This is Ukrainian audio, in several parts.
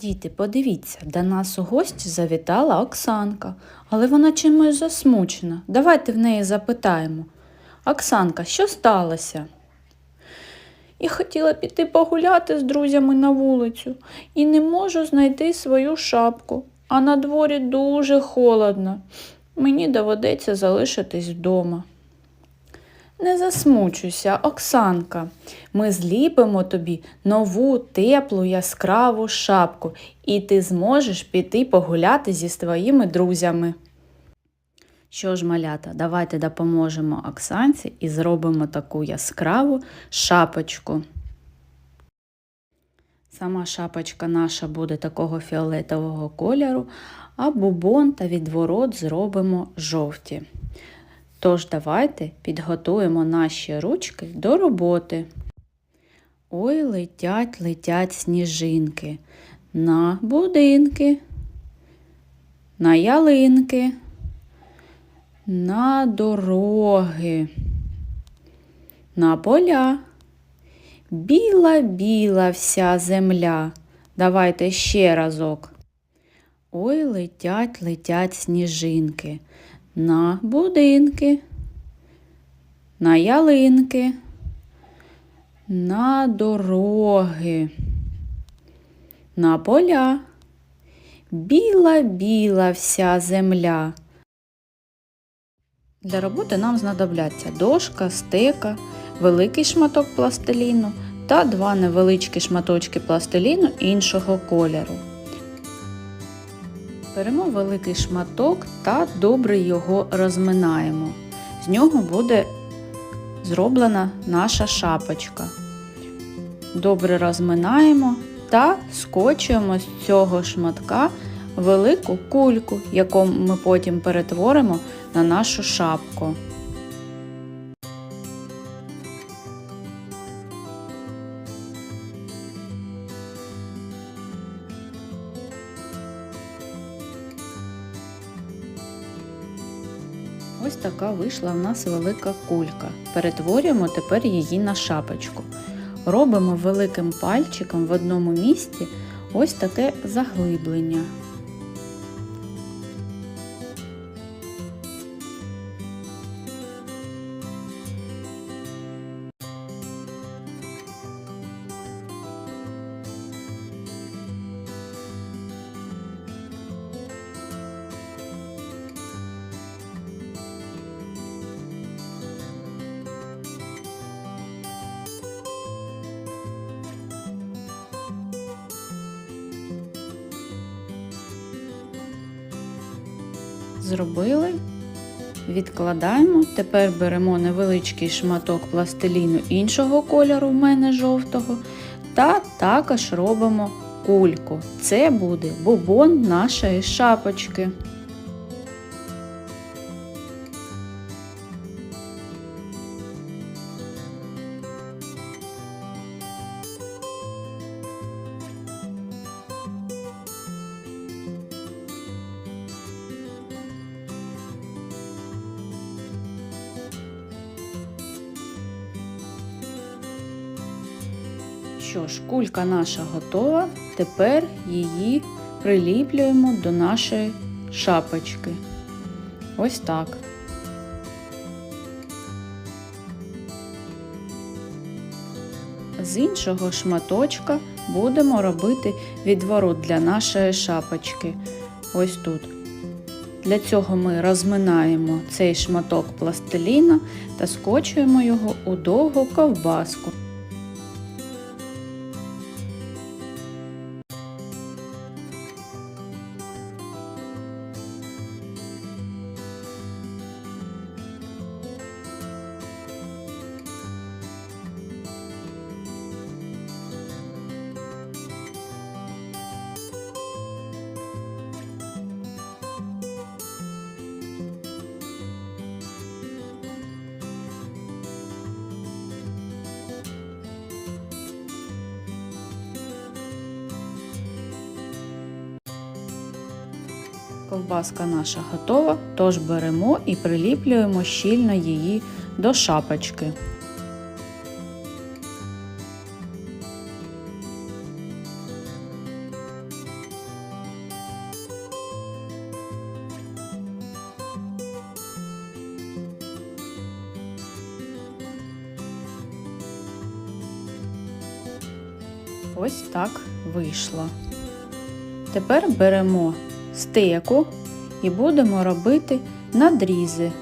Діти, подивіться, до нас у гості завітала Оксанка, але вона чимось засмучена. Давайте в неї запитаємо. Оксанка, що сталося? Я хотіла піти погуляти з друзями на вулицю і не можу знайти свою шапку, а на дворі дуже холодно. Мені доведеться залишитись вдома. Не засмучуйся, Оксанка. Ми зліпимо тобі нову, теплу, яскраву шапку, і ти зможеш піти погуляти зі своїми друзями. Що ж, малята, давайте допоможемо Оксанці і зробимо таку яскраву шапочку. Сама шапочка наша буде такого фіолетового кольору, а бубон та відворот зробимо жовті. Тож давайте підготуємо наші ручки до роботи. Ой, летять, летять сніжинки на будинки, на ялинки, на дороги, на поля. Біла, біла вся земля. Давайте ще разок. Ой, летять, летять сніжинки на будинки, на ялинки, на дороги, на поля. Біла, біла вся земля. Для роботи нам знадобляться дошка, стека, великий шматок пластиліну та два невеличкі шматочки пластиліну іншого кольору. Беремо великий шматок та добре його розминаємо. З нього буде зроблена наша шапочка. Добре розминаємо та скочуємо з цього шматка велику кульку, яку ми потім перетворимо на нашу шапку. Ось така вийшла в нас велика кулька. Перетворюємо тепер її на шапочку. Робимо великим пальчиком в одному місці ось таке заглиблення. Зробили, відкладаємо. Тепер беремо невеличкий шматок пластиліну іншого кольору, в мене жовтого, та також робимо кульку. Це буде бубон нашої шапочки. Що ж, кулька наша готова. Тепер її приліплюємо до нашої шапочки. Ось так. З іншого шматочка будемо робити відворот для нашої шапочки. Ось тут. Для цього ми розминаємо цей шматок пластиліна та скочуємо його у довгу ковбаску. ковбаска наша готова, тож беремо і приліплюємо щільно її до шапочки. Ось так вийшло. Тепер беремо стеку і будемо робити надрізи.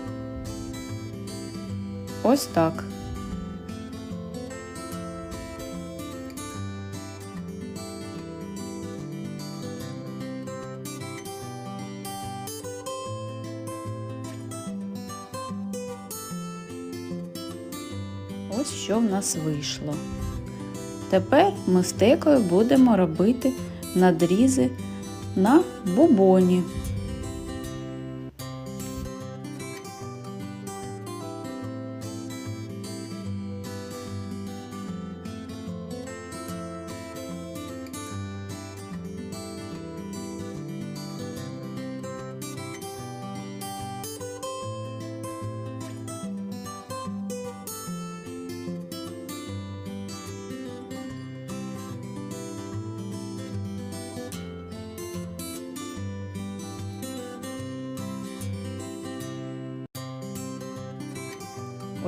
Ось так. Ось що в нас вийшло. Тепер ми стекою будемо робити надрізи на бубоні.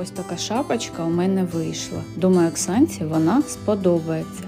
Ось така шапочка у мене вийшла. Думаю, Оксанці вона сподобається.